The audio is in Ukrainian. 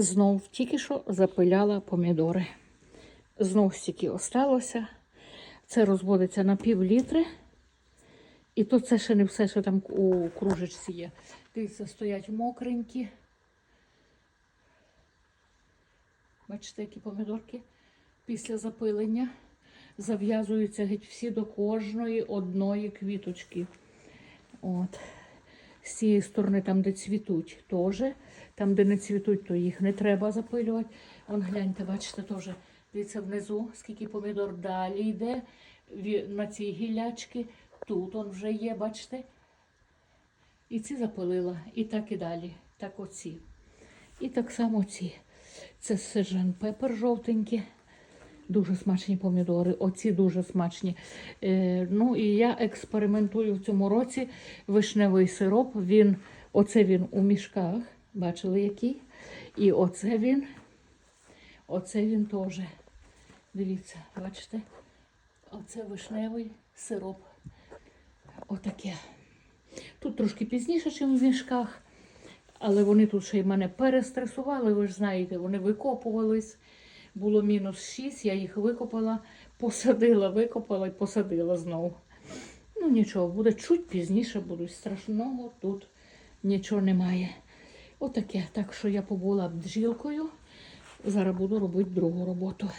Знов тільки що запиляла помідори. Знов стільки осталося. Це розводиться на пів літри. І то це ще не все, що там у кружечці є. Дивіться, стоять мокренькі. Бачите, які помідорки після запилення зав'язуються геть всі до кожної одної квіточки. От. Цієї сторони, там, де цвітуть, теж. Там, де не цвітуть, то їх не треба запилювати. Вон гляньте, бачите, теж. Дивіться внизу, скільки помідор далі йде на ці гілячки. Тут он вже є, бачите. І ці запилила, і так і далі. Так оці. І так само ці. Це сержан пепер жовтенькі. Дуже смачні помідори. Оці дуже смачні. Е, ну і я експериментую в цьому році вишневий сироп. Він, оце він у мішках. Бачили який? І оце він. Оце він теж. Дивіться, бачите? Оце вишневий сироп. Отаке. Тут трошки пізніше, ніж в мішках. Але вони тут ще й мене перестресували, ви ж знаєте, вони викопувались. Було мінус 6, я їх викопала, посадила, викопала і посадила знову. Ну нічого, буде чуть пізніше, будуть страшного, тут нічого немає. Отаке. Так що я побула бджілкою. Зараз буду робити другу роботу.